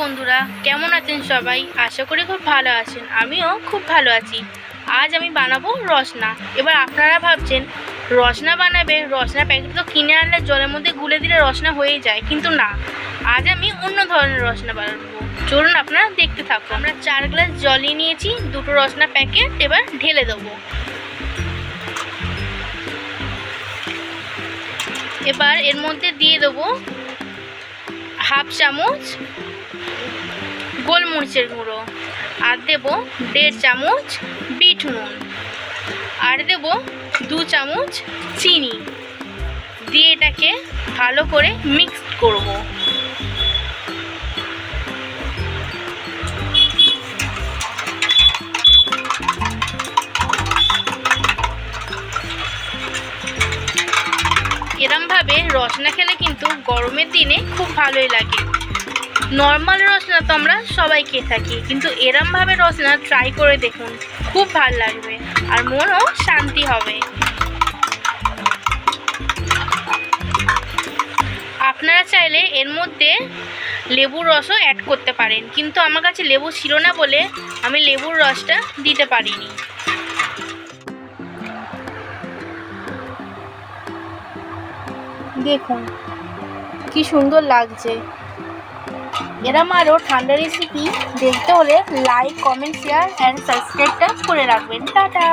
বন্ধুরা, কেমন আছেন সবাই? আশা করি খুব ভালো আছেন। আমিও খুব ভালো আছি। আজ আমি বানাবো রসনা। এবার আপনারা ভাবছেন, রসনা বানাবে? রসনা প্যাকেট তো কিনে আনলে জলের মধ্যে গুলে দিলে রসনা হয়ে যায়, কিন্তু না। আজ আমি অন্য ধরনের রসনা বানাবো। চলুন আপনারা দেখতে থাকুন। আমরা চার গ্লাস জলই নিয়েছি, দুটো রসনা প্যাকেট এবার ঢেলে দেবো। এবার এর মধ্যে দিয়ে দেবো হাফ চামচ গোলমরিচের গুঁড়ো। আর দেব দেড় চামচ বিট নুন। আর দেব দু চামচ চিনি। দিয়ে এটাকে ভালো করে মিক্সড করব। এরমভাবে রসনা খেলে কিন্তু গরমের দিনে খুব ভালোই লাগে। নর্মাল রসনা তো আমরা সবাই খেয়ে থাকি, কিন্তু এরমভাবে রসনা ট্রাই করে দেখুন, খুব ভালো লাগবে আর মনও শান্তি হবে। আপনারা চাইলে এর মধ্যে লেবুর রসও অ্যাড করতে পারেন, কিন্তু আমার কাছে লেবু ছিল না বলে আমি লেবুর রসটা দিতে পারিনি। দেখুন, কি সুন্দর লাগছে। এরম আরও ঠান্ডা রেসিপি দেখতে হলে লাইক কমেন্ট শেয়ার অ্যান্ড সাবস্ক্রাইবটা করে রাখবেন। টাটা!